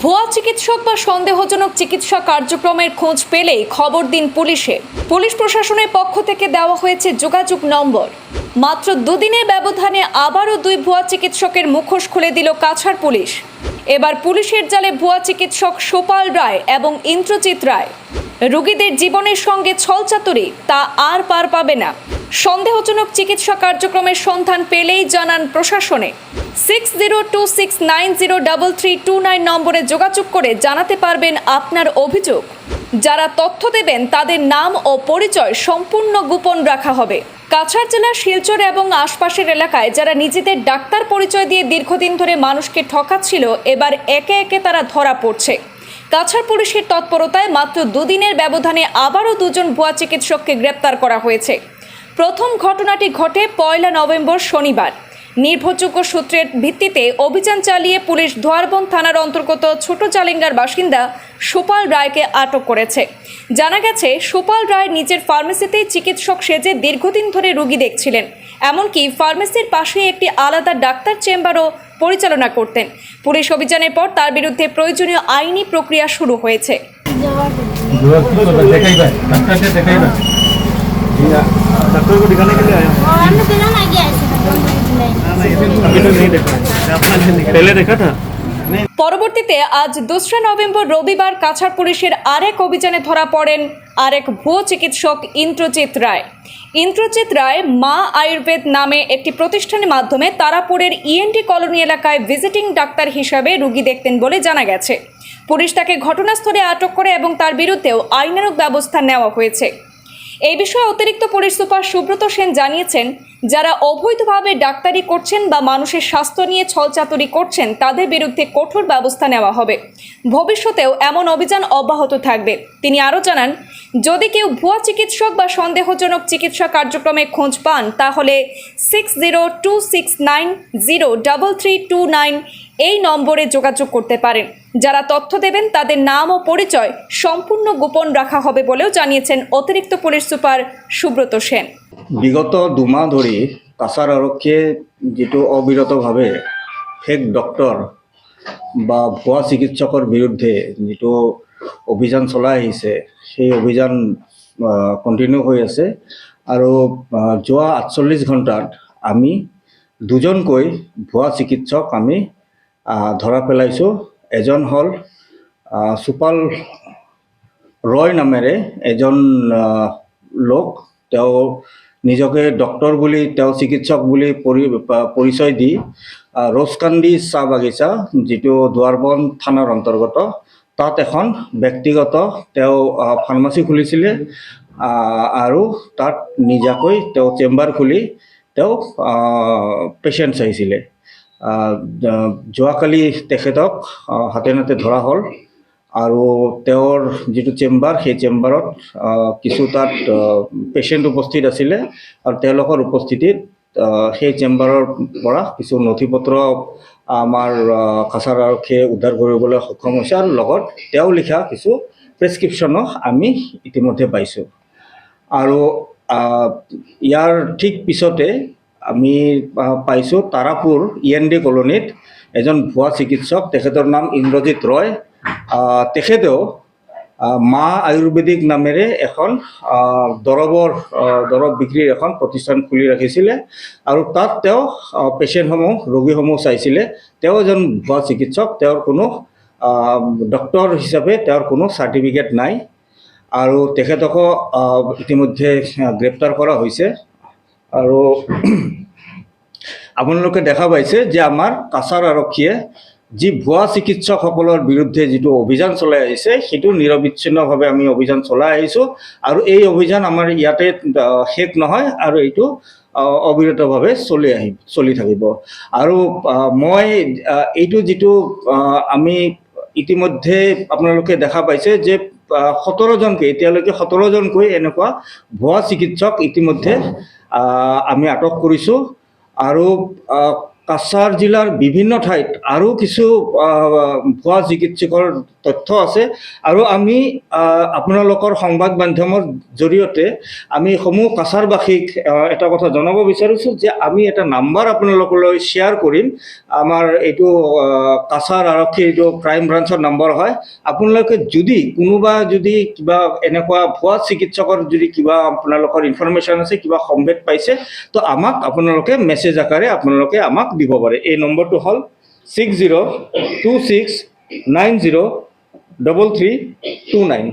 ভুয়া চিকিৎসক বা সন্দেহজনক চিকিৎসা কার্যক্রমের খোঁজ পেলেই খবর দিন পুলিশে। পুলিশ প্রশাসনের পক্ষ থেকে দেওয়া হয়েছে যোগাযোগ নম্বর। মাত্র দুদিনের ব্যবধানে আবারও দুই ভুয়া চিকিৎসকের মুখোশ খুলে দিল কাছাড় পুলিশ। এবার পুলিশের জালে ভুয়া চিকিৎসক সোপাল রায় এবং ইন্দ্রজিৎ রায়। রোগীদের জীবনের সঙ্গে ছলচাতুরি, তা আর পার পাবে না। সন্দেহজনক চিকিৎসা কার্যক্রমের সন্ধান পেলেই জানান প্রশাসনে। Six zero two six nine zero three two nine নম্বরে যোগাযোগ করে জানাতে পারবেন আপনার অভিযোগ। যারা তথ্য দেবেন, তাদের নাম ও পরিচয় সম্পূর্ণ গোপন রাখা হবে। কাছাড় জেলার শিলচর এবং আশপাশের এলাকায় যারা নিজেদের ডাক্তার পরিচয় দিয়ে দীর্ঘদিন ধরে মানুষকে ঠকাচ্ছিল, এবার একে একে তারা ধরা পড়ছে। কাছাড় পুলিশের তৎপরতায় মাত্র দুদিনের ব্যবধানে আবারও দুজন ভুয়া চিকিৎসককে গ্রেপ্তার করা হয়েছে। প্রথম ঘটনাটি ঘটে পয়লা নভেম্বর শনিবার। নির্ভরযোগ্য সূত্রের ভিত্তিতে অভিযান চালিয়ে পুলিশ ধোয়ারবন থানার অন্তর্গত ছোট জালিঙ্গার বাসিন্দা সুপাল রায়কে আটক করেছে। জানা গেছে, সুপাল রায় নিজের ফার্মেসিতেই চিকিৎসক সেজে দীর্ঘদিন ধরে রোগী দেখছিলেন। এমনকি ফার্মেসির পাশে একটি আলাদা ডাক্তার চেম্বারও পরিচালনা করতেন পুলিশ অভিযানের পর তার বিরুদ্ধে প্রয়োজনীয় আইনি প্রক্রিয়া শুরু হয়েছে देखाइबा डॉक्टर से देखाइबा डॉक्टर को दिखाने के लिए आया हूँ। और हमने पहला ना गया ऐसे अभी तो नहीं देखा है। अपना नहीं देखा। पहले देखा था পরবর্তীতে আজ দোসরা নভেম্বর রবিবার কাছাড় পুলিশের আরেক অভিযানে ধরা পড়েন আরেক ভুয়ো চিকিৎসক ইন্দ্রজিৎ রায়। ইন্দ্রজিৎ রায় মা আয়ুর্বেদ নামে একটি প্রতিষ্ঠানের মাধ্যমে তারাপুরের ইএনটি কলোনি এলাকায় ভিজিটিং ডাক্তার হিসাবে রুগী দেখতেন বলে জানা গেছে। পুলিশ তাকে ঘটনাস্থলে আটক করে এবং তার বিরুদ্ধেও আইনানুগ ব্যবস্থা নেওয়া হয়েছে। এই বিষয়ে অতিরিক্ত পুলিশ সুপার সুব্রত সেন জানিয়েছেন, যারা অবৈধভাবে ডাক্তারি করছেন বা মানুষের স্বাস্থ্য নিয়ে ছলচাতুরি করছেন, তাদের বিরুদ্ধে কঠোর ব্যবস্থা নেওয়া হবে। ভবিষ্যতেও এমন অভিযান অব্যাহত থাকবে। তিনি আরও জানান, যদি কেউ ভুয়া চিকিৎসক বা সন্দেহজনক চিকিৎসা কার্যক্রমে খোঁজ পান, তাহলে six zero two six nine zero three two nine এই নম্বরে যোগাযোগ করতে পারেন। যারা তথ্য দেবেন, তাদের নাম ও পরিচয় সম্পূর্ণ গোপন রাখা হবে বলেও জানিয়েছেন অতিরিক্ত পুলিশ সুপার সুব্রত সেন। বিগত দুমাহ ধৰি কাছাৰ আৰক্ষীয়ে যিটো অবিৰতভাৱে ফেক ডক্তৰ বা ভুৱা চিকিৎসকৰ বিৰুদ্ধে যিটো অভিযান চলাই আহিছে, সেই অভিযান কণ্টিনিউ হৈ আছে। আৰু যোৱা আঠচল্লিছ ঘণ্টাত আমি দুজনকৈ ভুৱা চিকিৎসক আমি ধৰা পেলাইছোঁ। এজন হ'ল সুপাল ৰয় নামেৰে এজন লোক। তেওঁ নিজকে ডক্তৰ বুলি, তেওঁ চিকিৎসক বুলি পৰি পৰিচয় দি ৰ'জকান্দি চাহ বাগিচা, যিটো দুৱাৰবন থানাৰ অন্তৰ্গত, তাত এখন ব্যক্তিগত তেওঁ ফাৰ্মাচী খুলিছিলে আৰু তাত নিজাকৈ তেওঁ চেম্বাৰ খুলি তেওঁ পেচেণ্ট চাইছিলে যোৱাকালি তেখেতক হাতে নাতে ধৰা হ'ল। আৰু তেওঁৰ যিটো চেম্বাৰ, সেই চেম্বাৰত কিছু তাত পেচেণ্ট উপস্থিত আছিলে আৰু তেওঁলোকৰ উপস্থিতিত সেই চেম্বাৰৰ পৰা কিছু নথি পত্ৰ আমাৰ কাছাৰ আৰক্ষীয়ে উদ্ধাৰ কৰিবলৈ সক্ষম হৈছে আৰু লগত তেওঁ লিখা কিছু প্ৰেছক্ৰিপশ্যনো আমি ইতিমধ্যে পাইছোঁ। আৰু ইয়াৰ ঠিক পিছতে আমি পাইছোঁ তাৰাপুৰ ই এন ডি কলনীত এজন ভুৱা চিকিৎসক তেখেতৰ নাম ইন্দ্ৰজিৎ ৰয়। তেখেতেও মা আয়ুৰ্বেদিক নামেৰে এখন দৰৱৰ দৰৱ বিক্ৰীৰ এখন প্ৰতিষ্ঠান খুলি ৰাখিছিলে আৰু তাত তেওঁ পেচেণ্টসমূহ ৰোগীসমূহ চাইছিলে। তেওঁ এজন ভুৱা চিকিৎসক তেওঁৰ কোনো আহ, ডক্তৰ হিচাপে তেওঁৰ কোনো চাৰ্টিফিকেট নাই। আৰু তেখেতকো ইতিমধ্যে গ্ৰেপ্তাৰ কৰা হৈছে। আৰু আপোনালোকে দেখা পাইছে যে আমাৰ কাছাৰ আৰক্ষীয়ে যি ভুৱা চিকিৎসকসকলৰ বিৰুদ্ধে যিটো অভিযান চলাই আহিছে, সেইটো নিৰবিচ্ছিন্নভাৱে আমি অভিযান চলাই আহিছোঁ আৰু এই অভিযান আমাৰ ইয়াতে শেষ নহয় আৰু এইটো অবিৰতভাৱে চলি আহি, চলি থাকিব। আৰু মই এইটো যিটো আমি ইতিমধ্যে আপোনালোকে দেখা পাইছে যে সোতৰজনকৈ এতিয়ালৈকে সোতৰজনকৈ এনেকুৱা ভুৱা চিকিৎসক ইতিমধ্যে আমি আটক কৰিছোঁ। আৰু কাছাৰ জিলাৰ বিভিন্ন ঠাইত আৰু কিছু ভুৱা চিকিৎসকৰ তথ্য আছে আৰু আমি আপোনালোকৰ সংবাদ মাধ্যমৰ জৰিয়তে আমি সমূহ কাছাৰবাসীক এটা কথা জনাব বিচাৰিছোঁ যে আমি এটা নাম্বাৰ আপোনালোকলৈ শ্বেয়াৰ কৰিম। আমাৰ এইটো কাছাৰ আৰক্ষীৰ এইটো ক্ৰাইম ব্ৰাঞ্চৰ নম্বৰ হয়। আপোনালোকে যদি কোনোবা যদি কিবা এনেকুৱা ভুৱা চিকিৎসকৰ যদি কিবা আপোনালোকৰ ইনফৰমেশ্যন আছে, কিবা সম্ভেদ পাইছে, তো আমাক আপোনালোকে মেছেজ আকাৰে আপোনালোকে আমাক দিব পাৰে এই নম্বৰটো হ'ল six zero' two six nine zero' double three two nine